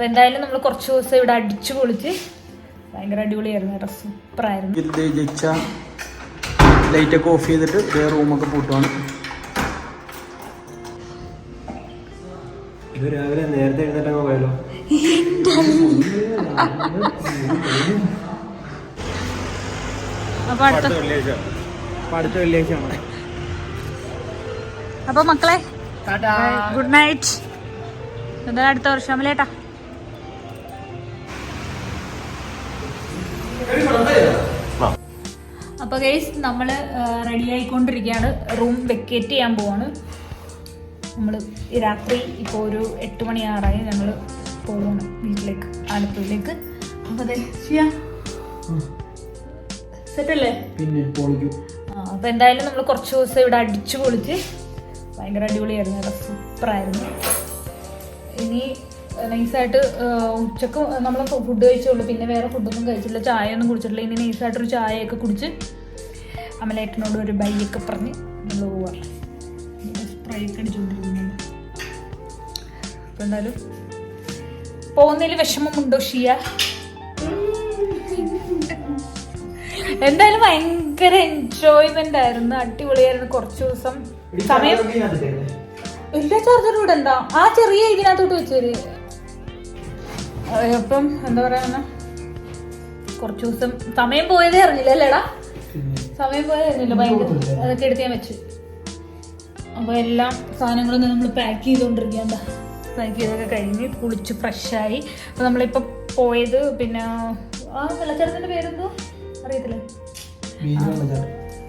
അപ്പൊ എന്തായാലും നമ്മൾ കുറച്ച് ദിവസം ഇവിടെ അടിച്ചു പൊളിച്ച് ഭയങ്കര അടിപൊളിയായിരുന്നു കേട്ടോ സൂപ്പറായിരുന്നു. ഇത് ജയിച്ച ലൈറ്റൊക്കെ ഓഫ് ചെയ്തിട്ട് ഇതേ റൂമൊക്കെ പൂട്ടുവാണ്. ഇത് രാവിലെ നേരത്തെ എഴുന്നേറ്റങ്ങ് അപ്പൊ അടുത്ത വെള്ളിയാഴ്ച. അടുത്ത വെള്ളിയാഴ്ച ആണ്. അപ്പൊ മക്കളെ ഗുഡ് നൈറ്റ് എന്തായാലും അടുത്ത വർഷം അമലേട്ടാ അപ്പൊ ഗൈസ് നമ്മൾ റെഡി ആയിക്കൊണ്ടിരിക്കുകയാണ്. റൂം വെക്കേറ്റ് ചെയ്യാൻ പോവാണ്. നമ്മൾ രാത്രി ഇപ്പോൾ ഒരു എട്ട് മണിയാറായി ഞങ്ങൾ പോവാണ് വീട്ടിലേക്ക് ആലപ്പുഴയിലേക്ക്. അപ്പൊ അതെ സെറ്റ് അല്ലേ പിന്നെ പൊളിക്കും. അപ്പൊ എന്തായാലും നമ്മൾ കുറച്ച് ദിവസം ഇവിടെ അടിച്ചു പൊളിച്ച് ഭയങ്കര അടിപൊളിയായിരുന്നു കേട്ടോ സൂപ്പറായിരുന്നു ഇനി നൈസായിട്ട് ഉച്ചയ്ക്ക് നമ്മൾ ഫുഡ് കഴിച്ചുള്ളൂ. പിന്നെ വേറെ ഫുഡൊന്നും കഴിച്ചില്ല ചായ ഒന്നും കുടിച്ചിട്ടില്ല. ഇനി നൈസായിട്ടൊരു ചായയൊക്കെ കുടിച്ച് അമലേട്ടനോട് ഒരു ബൈയൊക്കെ പറഞ്ഞ് നമ്മൾ പോവാറ് സ്പ്രേ ഒക്കെ അടിച്ചുകൊണ്ടിരിക്കുന്നുണ്ട് അപ്പൊ എന്തായാലും പോകുന്നതിൽ വിഷമമുണ്ടോ ഷിയ? എന്തായാലും ഭയങ്കര എൻജോയ്മെന്റ് ആയിരുന്നു. അടിപൊളിയായിരുന്നു. കുറച്ച് ദിവസം സമയം എല്ലാ ചാർജറും ഇവിടെ എന്താ ആ ചെറിയ ഇതിനകത്തോട്ട് വെച്ചേര്. അപ്പം എന്താ പറയാ കുറച്ച് ദിവസം സമയം പോയതേ അറിഞ്ഞില്ല അല്ലേടാ? സമയം പോയതേ അറിഞ്ഞില്ല ഭയങ്കര അതൊക്കെ എടുത്ത് ഞാൻ വെച്ചു. അപ്പൊ എല്ലാ സാധനങ്ങളും നമ്മൾ പാക്ക് ചെയ്തുകൊണ്ടിരിക്കുക എന്താ? പാക്ക് ചെയ്തൊക്കെ കഴിഞ്ഞ് കുളിച്ച് ഫ്രഷായി അപ്പൊ നമ്മളിപ്പോ പോയത് പിന്നെ ആ വെള്ളച്ചാട്ടത്തിന്റെ പേരെന്തോ? അറിയത്തില്ലേ.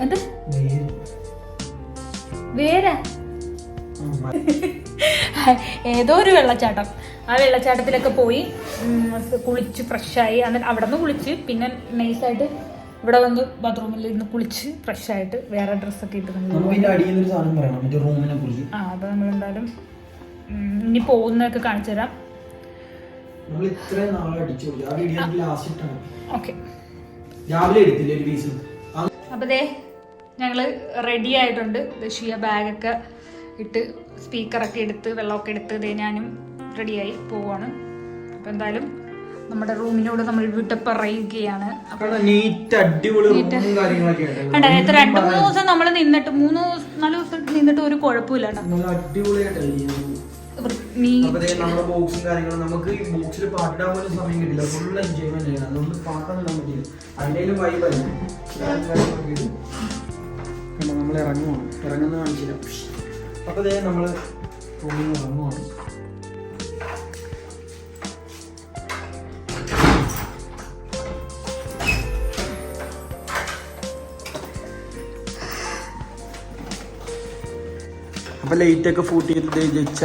എന്ത്? വേരാ. ഏതോ ഒരു വെള്ളച്ചാട്ടം. ആ വെള്ളച്ചാട്ടത്തിലൊക്കെ പോയി കുളിച്ച് ഫ്രഷായി. എന്നിട്ട് അവിടെ നിന്ന് കുളിച്ച് പിന്നെ നൈസായിട്ട് ഇവിടെ വന്ന് ബാത്റൂമിൽ ഇരുന്ന് കുളിച്ച് ഫ്രഷായിട്ട് വേറെ ഡ്രസ്സൊക്കെ ഇട്ട് ആ അത് നമ്മൾ എന്തായാലും ഇനി പോകുന്നതൊക്കെ കാണിച്ചു തരാം. അപ്പൊ ഓക്കെ ദേ ഞങ്ങൾ റെഡി ആയിട്ടുണ്ട്. ഷിയ ബാഗൊക്കെ ഇട്ട് സ്പീക്കറൊക്കെ എടുത്ത് വെള്ളമൊക്കെ എടുത്ത് ദേ ഞാനും റെഡിയായി പോവാണ്. അപ്പോൾ എന്തായാലും നമ്മുടെ റൂമിനോട് നമ്മൾ വിട്ട് പറയുകയാണ്. കണ്ട എത്ര രണ്ട് മൂന്ന് ദിവസം നമ്മൾ നിന്നിട്ട് മൂന്ന് ദിവസം നാല് ദിവസം നിന്നിട്ട് ഒരു കുഴപ്പമില്ല ബോക്സും കാര്യങ്ങളും നമുക്ക് ഈ ബോക്സിൽ പാട്ടിടാൻ പോലും സമയം കിട്ടില്ല. ഫുൾ എൻജോയ്മെന്റ് ചെയ്യണം അതുകൊണ്ട് പാട്ടൊന്നും ഇടാൻ പറ്റില്ല. അതിന്റെ വൈബായിരുന്നു നമ്മൾ ഇറങ്ങുവാണ്. ഇറങ്ങുന്ന കാണിച്ചില്ല. അപ്പൊ റൂമിൽ നിന്ന് ഇറങ്ങുവാണ്. അപ്പൊ ലൈറ്റ് ഒക്കെ ഫൂട്ട് ചെയ്തിട്ട് ജയിച്ച.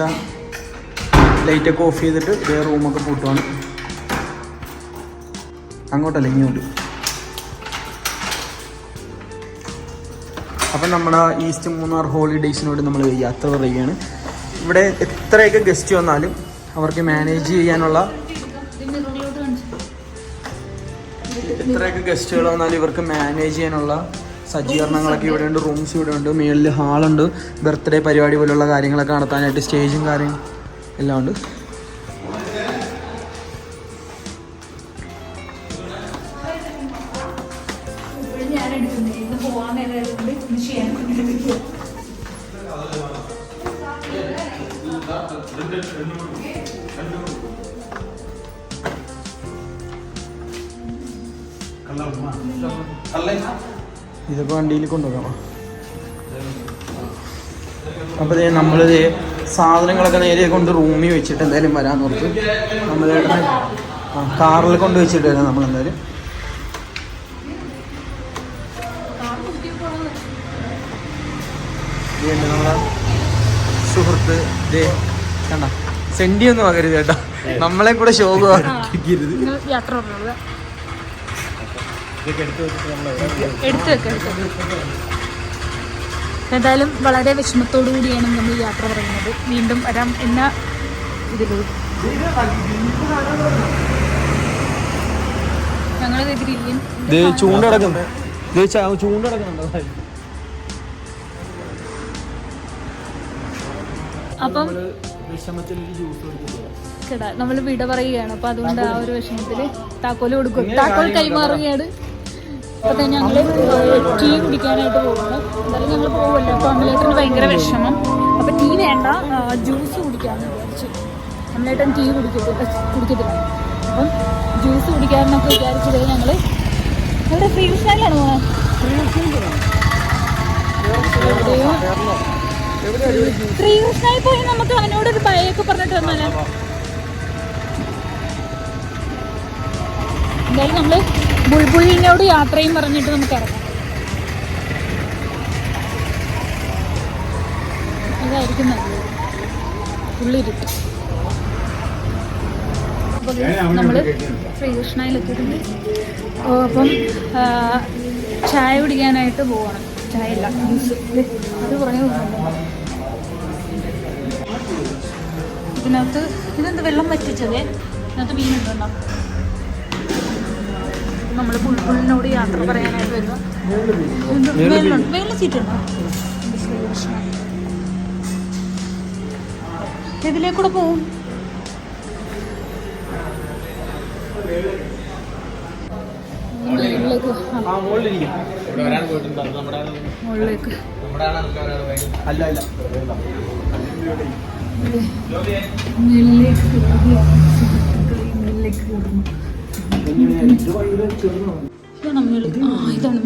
ലൈറ്റ് ഒക്കെ ഓഫ് ചെയ്തിട്ട് വേറെ റൂമൊക്കെ പൂട്ടുവാണ്. അങ്ങോട്ടല്ല ഇങ്ങോട്ട്. അപ്പം നമ്മുടെ ഈസ്റ്റ് മൂന്നാർ ഹോളിഡേയ്സിനോട് നമ്മൾ യാത്ര പറയുകയാണ്. ഇവിടെ എത്രയൊക്കെ ഗസ്റ്റ് വന്നാലും അവർക്ക് മാനേജ് ചെയ്യാനുള്ള എത്രയൊക്കെ ഗസ്റ്റുകൾ വന്നാലും ഇവർക്ക് മാനേജ് ചെയ്യാനുള്ള സജ്ജീകരണങ്ങളൊക്കെ ഇവിടെ ഉണ്ട് റൂംസ് ഇവിടെ ഉണ്ട് മേളിൽ ഹാളുണ്ട് ബർത്ത്ഡേ പരിപാടി പോലുള്ള കാര്യങ്ങളൊക്കെ നടത്താനായിട്ട് സ്റ്റേജും കാര്യം എല്ലാം ഉണ്ട്. ഞാൻ എടുക്കുന്നത് ഇതൊക്കെ വണ്ടിയിൽ കൊണ്ടുപോകാം അപ്പോൾ ഇതേ നമ്മളിത് സാധനങ്ങളൊക്കെ നേരെ കൊണ്ട് റൂമിൽ വെച്ചിട്ട് എന്തായാലും വരാൻ ഓർത്ത്. നമ്മൾ കാറിൽ കൊണ്ട് വെച്ചിട്ട് വരാം നമ്മൾ എന്തായാലും സുഹൃത്ത് ദേ ഒന്നും ആകരുത് കേട്ടോ. നമ്മളെ കൂടെ ശോകം ആക്കിക്കരുത് യാത്ര എടുത്ത് വെക്കാം എന്തായാലും വളരെ വിഷമത്തോടു കൂടിയാണ് നമ്മൾ യാത്ര പറയുന്നത് വീണ്ടും വരാം എന്ന ഇതിലൂടെ. ഞങ്ങൾ ചൂണ്ടടക്കുന്നുണ്ട്? അപ്പം നമ്മൾ വിട പറയുകയാണ്. അപ്പൊ അതുകൊണ്ട് ആ ഒരു വിഷമത്തിൽ താക്കോൽ കൊടുക്കും. താക്കോൽ കൈമാറുകയാണ്. അപ്പൊ ഞങ്ങൾ ടീ കുടിക്കാനായിട്ട് പോകുന്നു എന്തായാലും ഞങ്ങൾ പോകുമല്ലോ അപ്പോൾ അമ്മലേട്ടന് ഭയങ്കര വിഷമം. അപ്പോൾ ടീ വേണ്ട ജ്യൂസ് കുടിക്കാമെന്ന് വിചാരിച്ചു. അമ്മലേട്ടൻ ടീ കുടിക്കത്തില്ല കുടിക്കത്തില്ല. അപ്പം ജ്യൂസ് കുടിക്കാമെന്നൊക്കെ വിചാരിച്ചത് ഞങ്ങൾ അവിടെ ഫ്രീ പോകുന്നത് ശ്രീകൃഷ്ണയിൽ പോയി നമുക്ക് അവനോട് ഒരു ഭയൊക്കെ പറഞ്ഞിട്ട് വന്നാലേ? എന്തായാലും നമ്മൾ ബുൾബുളിനോട് യാത്രയും പറഞ്ഞിട്ട് നമുക്ക് ഇറങ്ങാം. ഇതായിരിക്കും നല്ലത്. പുള്ളിരുട്ട് നമ്മൾ ശ്രീകൃഷ്ണയിലെത്തിയിട്ടുണ്ട്. ഓ, അപ്പം ചായ കുടിക്കാനായിട്ട് പോവാണ്. ചായ അല്ല ജ്യൂസ് അത് കുറേ ഇതിനകത്ത് ഇതെന്ത് വെള്ളം വറ്റിച്ചതേ? ഇതിനകത്ത് മീനുണ്ടോ? നമ്മൾ പുൽപ്പുളിനോട് യാത്ര പറയാനായിട്ട് വരുക വെള്ളം വെള്ളം സീറ്റുണ്ടോ ഇതിലേക്കൂടെ പോവും. മുകളിലേക്ക്. അല്ല അല്ല. മുകളിലേക്ക്. മുകളിലേക്ക് കയറുന്നു ഇതാണ്. മേട് ആ ഇതാണ്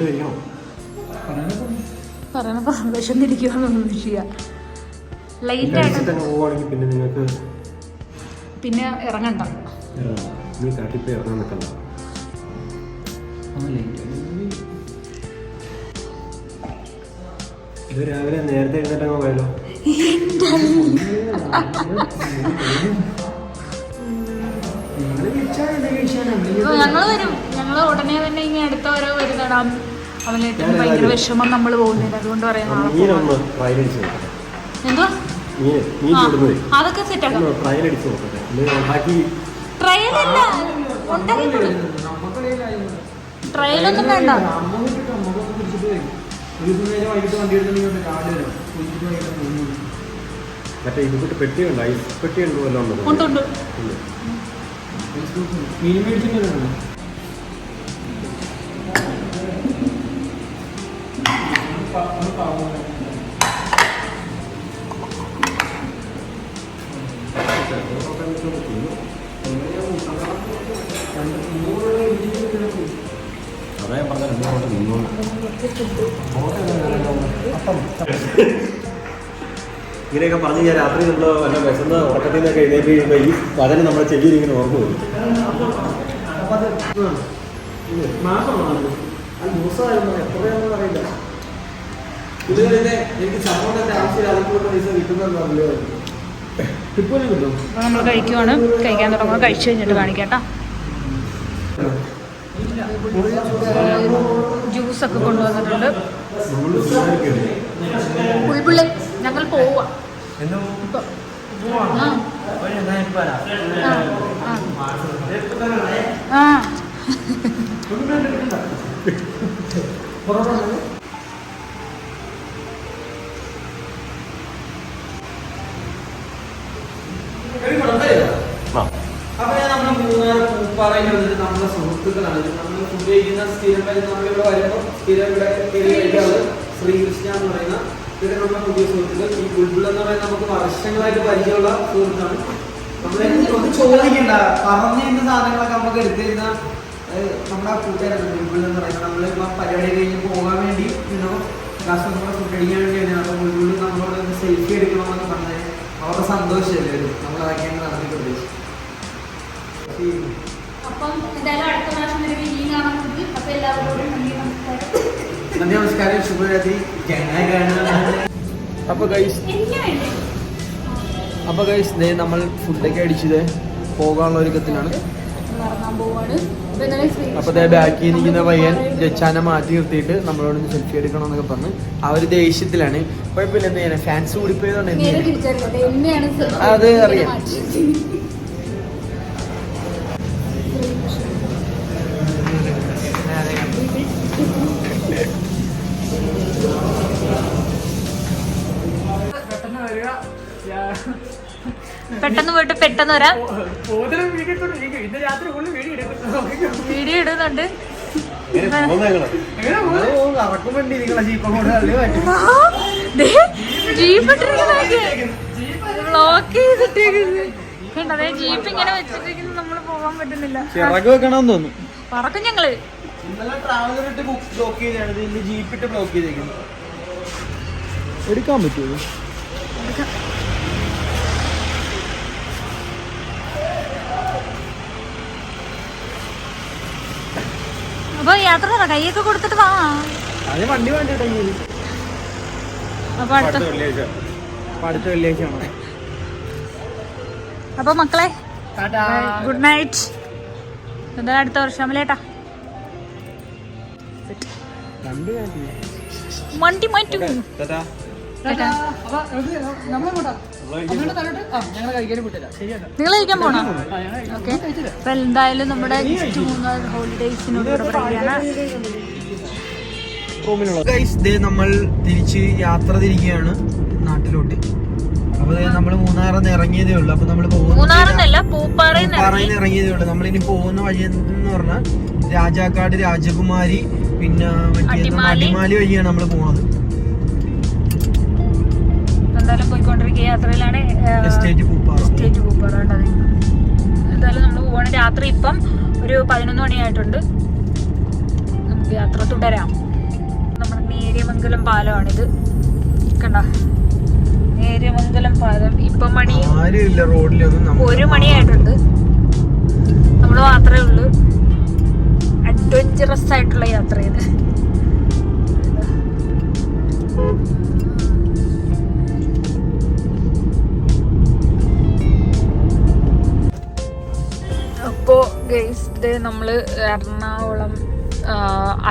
കഴിക്കണം പറയണ വിശന്നിരിക്കുവാന്നൊന്നും വിഷയ ലൈറ്റ് ആയിട്ട് പിന്നെ നിങ്ങൾക്ക് പിന്നെ ഇറങ്ങണ്ട. നീ ഇറങ്ങാൻ നിൽക്കണ്ട. ഇത് രാവിലെ നേരത്തെ എഴുന്നേറ്റങ്ങ് പോയല്ലോ. ഞങ്ങൾ വരും. ഞങ്ങൾ ഉടനെ തന്നെ ഇനി അടുത്ത ഓരോ വരുന്നടാം അവനായിട്ട് ഭയങ്കര വിഷമം നമ്മൾ പോകുന്നില്ല അതുകൊണ്ട് പറയാം നാളെ മീൻ മീൻ അതൊക്കെ സെറ്റ് ആക്കാം. ട്രയൽ അടിച്ച് നോക്കട്ടെ ഇത് ഉണ്ടാക്കി ട്രയൽ അല്ല ഉണ്ടാക്കി ട്രയൽ ഒന്നും വേണ്ട. മറ്റേ ഇതുകൂട്ട് പെട്ടിയുണ്ട് ഐസ് പെട്ടിയുണ്ട് വല്ലതും ഉണ്ടോ? ഉണ്ട് ഉണ്ട്. ഇല്ല. മേടിച്ചിട്ടുണ്ടല്ലോ അതാ ഞാൻ ഇങ്ങനെയൊക്കെ പറഞ്ഞ് ഞാൻ രാത്രി നമ്മൾ വല്ല വിശന്ന് ഉറക്കത്തിൽ നിന്നൊക്കെ എഴുന്നേറ്റ് കഴിയുമ്പോൾ ഈ വചനം നമ്മുടെ ചെവിയിൽ ഇങ്ങനെ ഓർമ്മ വരും അറിയില്ല ഇത് കഴിഞ്ഞ് എനിക്ക് സമൂഹത്തിന്റെ ആവശ്യമില്ല അതിനുള്ള പൈസ കിട്ടുന്നല്ലോ നമ്മൾ കഴിക്കുവാണ്. കഴിക്കാൻ തുടങ്ങുമ്പോൾ കഴിച്ചു കഴിഞ്ഞിട്ട് കാണിക്കാട്ടാ. ജ്യൂസ് ഒക്കെ കൊണ്ടുവന്നിട്ടുണ്ട് ഞങ്ങൾ പോവാ. ആ. വന്നിട്ട് നമ്മുടെ സുഹൃത്തുക്കളാണ്. നമ്മൾ ഫുഡ് കഴിക്കുന്ന സ്ഥിരം വരുന്ന നമ്മളിവിടെ വരുമ്പോൾ സ്ഥിരം ഇവിടെ കയറി കഴിക്കാറ് ശ്രീകൃഷ്ണ എന്ന് പറയുന്ന ഇവിടെ നമ്മുടെ പുതിയ സുഹൃത്തുക്കൾ. ഈ ബുൾബുൾ എന്ന് പറയുന്ന നമുക്ക് വർഷങ്ങളായിട്ട് പരിചയമുള്ള സുഹൃത്താണ്. നമ്മളെ ഒന്ന് ചോദിക്കണ്ട. പറഞ്ഞ സാധനങ്ങളൊക്കെ നമുക്ക് എടുത്തിരുന്ന നമ്മുടെ കൂട്ടുകാരാണ്. ബുൾബുൾ എന്ന് പറയുന്നത് നമ്മൾ പരിപാടി കഴിഞ്ഞ് പോകാൻ വേണ്ടി ഇന്നോ കസ്റ്റമറെ ഫുഡ് അടിക്കാൻ വേണ്ടിയാണ് അപ്പോൾ ബുൾബുൾ നമ്മളോട് സെൽഫി എടുക്കണമെന്ന് പറഞ്ഞാൽ അവരുടെ സന്തോഷമല്ലേ? ഒരു നമ്മളതൊക്കെയാണ് നടന്നിട്ടുണ്ട് അപ്പം എന്തായാലും അടുത്ത പ്രാവശ്യം ഒരു അപ്പൊ എല്ലാവരോടും നന്ദി നമസ്കാരം. നന്ദി നമസ്കാരം. ശുഭരാത്രി. അപ്പൊ ഗൈസ് അപ്പൊ ഗൈസ് ദേ നമ്മൾ ഫുഡൊക്കെ അടിച്ചത് പോകാനുള്ള ഒരുക്കത്തിലാണ്. അപ്പൊ ബാക്കിൽ നിൽക്കുന്ന പയ്യൻ ജച്ചാനെ മാറ്റി നിർത്തിയിട്ട് നമ്മളോട് സെൽഫി എടുക്കണം എന്നൊക്കെ പറഞ്ഞ് ആ ഒരു ദേഷ്യത്തിലാണ്. കുഴപ്പമില്ല എന്ത് ചെയ്യാൻ ഫാൻസ് കൂടിപ്പോയതുകൊണ്ട് അത് അറിയാം. പെട്ടെന്ന് പോയിട്ട് പെട്ടെന്ന് വരാം. വീഡിയോ ഇടുന്നുണ്ട്. ബ്ലോക്ക് ചെയ്തിട്ടേക്കുന്നത് കണ്ടതേ ജീപ്പ് ഇങ്ങനെ വെച്ചിട്ടിരിക്കുന്നു. നമ്മൾ പോകാൻ പറ്റുന്നില്ല. ചിറക് വെക്കണമെന്ന് തോന്നുന്നു. പറക്കും ഞങ്ങൾ. ഇന്നലെ ട്രാവലർ ഇട്ട് ബ്ലോക്ക് ചെയ്താണ് ഇതിന്റെ ജീപ്പ് ഇട്ട് ബ്ലോക്ക് ചെയ്തേക്കുന്നത് എടുക്കാൻ പറ്റുമോ അപ്പൊ യാത്ര പറ കൈയൊക്കെ കൊടുത്തിട്ട് വാ. അപ്പൊ അടുത്ത അപ്പൊ മക്കളെ ഗുഡ് നൈറ്റ്. എന്താ അടുത്ത വർഷം അമലേട്ടാ വണ്ടി വേണ്ടി വണ്ടി മാറ്റും ചേട്ടാ നിങ്ങൾ കഴിക്കാൻ പോണോ? ഓക്കെ. അപ്പൊ എന്തായാലും നമ്മുടെ ഹോളിഡേയ്സിനോട് നമ്മൾ തിരിച്ച് യാത്ര തിരിക്കുകയാണ് നാട്ടിലോട്ട്. അപ്പൊ നമ്മൾ മൂന്നാറിൽ നിന്ന് ഇറങ്ങിയതേ ഉള്ളു. അപ്പൊ നമ്മൾ പൂപ്പാറയിൽ ഇറങ്ങിയതേ ഉള്ളൂ. നമ്മളിനി പോകുന്ന വഴി എന്ന് പറഞ്ഞാൽ രാജാക്കാട് രാജകുമാരി പിന്നെ മറ്റേ അടിമാലി. അടിമാലി വഴിയാണ് നമ്മൾ പോണത്. എന്തായാലും പോയിക്കൊണ്ടിരിക്കുക. യാത്രയിലാണ് എസ്റ്റേറ്റ് പൂപ്പാറ. സ്റ്റേറ്റ് പൂപ്പാറ ഉണ്ടത് എന്തായാലും നമ്മൾ പോവാണ്. രാത്രി ഇപ്പം ഒരു പതിനൊന്ന് മണിയായിട്ടുണ്ട്. നമുക്ക് യാത്ര തുടരാം. നമ്മുടെ നേര്യമംഗലം പാലമാണിത്. കണ്ട? നേര്യമംഗലം പാലം. ഇപ്പം മണി ഒരു മണിയായിട്ടുണ്ട്. നമ്മൾ മാത്രമേ ഉള്ളൂ. അഡ്വഞ്ചറസ് ആയിട്ടുള്ള യാത്ര ഗൈസ് ഇത് നമ്മൾ എറണാകുളം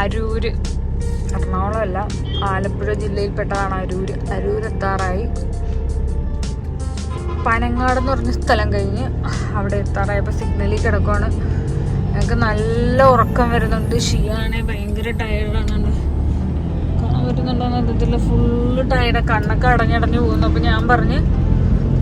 അരൂർ എറണാകുളം അല്ല ആലപ്പുഴ ജില്ലയിൽപ്പെട്ടതാണ് അരൂര്. അരൂർ എത്താറായി. പനങ്ങാട് എന്ന് പറഞ്ഞ സ്ഥലം കഴിഞ്ഞ് അവിടെ എത്താറായപ്പോൾ സിഗ്നലിൽ കിടക്കുവാണ്. ഞങ്ങൾക്ക് നല്ല ഉറക്കം വരുന്നുണ്ട്. ഷിയാണ് ഭയങ്കര ടയർഡാണ് പറ്റുന്നുണ്ടോന്ന് അറിയത്തില്ല. ഫുള്ള് ടയർഡ് കണ്ണൊക്കെ അടഞ്ഞടഞ്ഞ് പോകുന്നു. അപ്പോൾ ഞാൻ പറഞ്ഞ്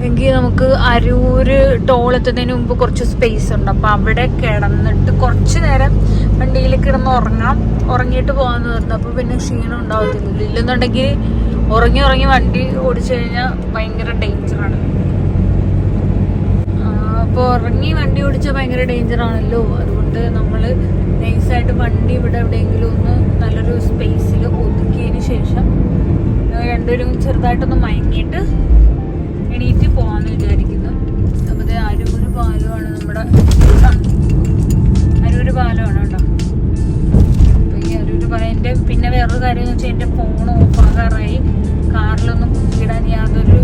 എങ്കിൽ നമുക്ക് അരൂര് ടോൾ എത്തുന്നതിന് മുമ്പ് കുറച്ച് സ്പേസ് ഉണ്ട്. അപ്പോൾ അവിടെ കിടന്നിട്ട് കുറച്ച് നേരം വണ്ടിയിൽ കിടന്ന് ഉറങ്ങാം. ഉറങ്ങിയിട്ട് പോകാമെന്ന് പറഞ്ഞു അപ്പോൾ പിന്നെ ക്ഷീണം ഉണ്ടാവത്തില്ല. ഇല്ലെന്നുണ്ടെങ്കിൽ ഉറങ്ങി ഉറങ്ങി വണ്ടി ഓടിച്ചു കഴിഞ്ഞാൽ ഭയങ്കര ഡേഞ്ചറാണ് അപ്പോൾ ഉറങ്ങി വണ്ടി ഓടിച്ചാൽ ഭയങ്കര ഡേഞ്ചറാണല്ലോ അതുകൊണ്ട് നമ്മൾ നൈസായിട്ട് വണ്ടി ഇവിടെ എവിടെയെങ്കിലും ഒന്ന് നല്ലൊരു സ്പേസിൽ ഒതുക്കിയതിന് ശേഷം രണ്ടുപേരും ചെറുതായിട്ടൊന്ന് മയങ്ങിയിട്ട് എണീറ്റ് പോകാമെന്ന് വിചാരിക്കുന്നു. അപ്പോൾ ഇത് അരൂര് പാലമാണ് നമ്മുടെ അരൂര് പാലമാണ് കേട്ടോ. അപ്പോൾ ഈ അരൂര് പാലം എന്റെ പിന്നെ വേറൊരു കാര്യം എന്ന് വെച്ചാൽ എന്റെ ഫോൺ ഓഫാകാറായി കാറിലൊന്നും കുത്തിയിടാൻ യാതൊരു